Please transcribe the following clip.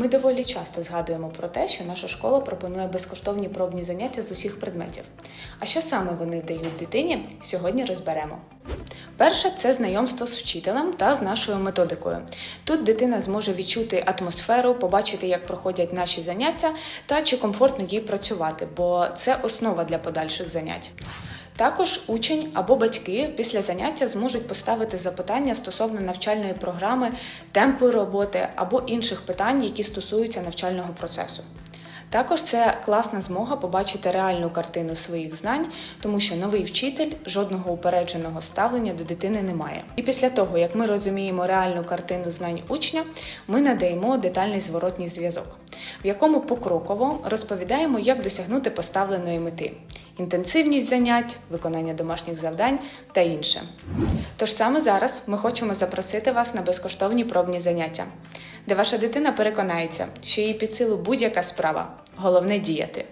Ми доволі часто згадуємо про те, що наша школа пропонує безкоштовні пробні заняття з усіх предметів. А що саме вони дають дитині, сьогодні розберемо. Перше це знайомство з вчителем та з нашою методикою. Тут дитина зможе відчути атмосферу, побачити, як проходять наші заняття та чи комфортно їй працювати, бо це основа для подальших занять. Також учень або батьки після заняття зможуть поставити запитання стосовно навчальної програми, темпу роботи або інших питань, які стосуються навчального процесу. Також це класна змога побачити реальну картину своїх знань, тому що новий вчитель жодного упередженого ставлення до дитини не має. І після того, як ми розуміємо реальну картину знань учня, ми надаємо детальний зворотній зв'язок, в якому покроково розповідаємо, як досягнути поставленої мети, інтенсивність занять, виконання домашніх завдань та інше. Тож саме зараз ми хочемо запросити вас на безкоштовні пробні заняття, де ваша дитина переконається, що їй під силу будь-яка справа. Головне діяти.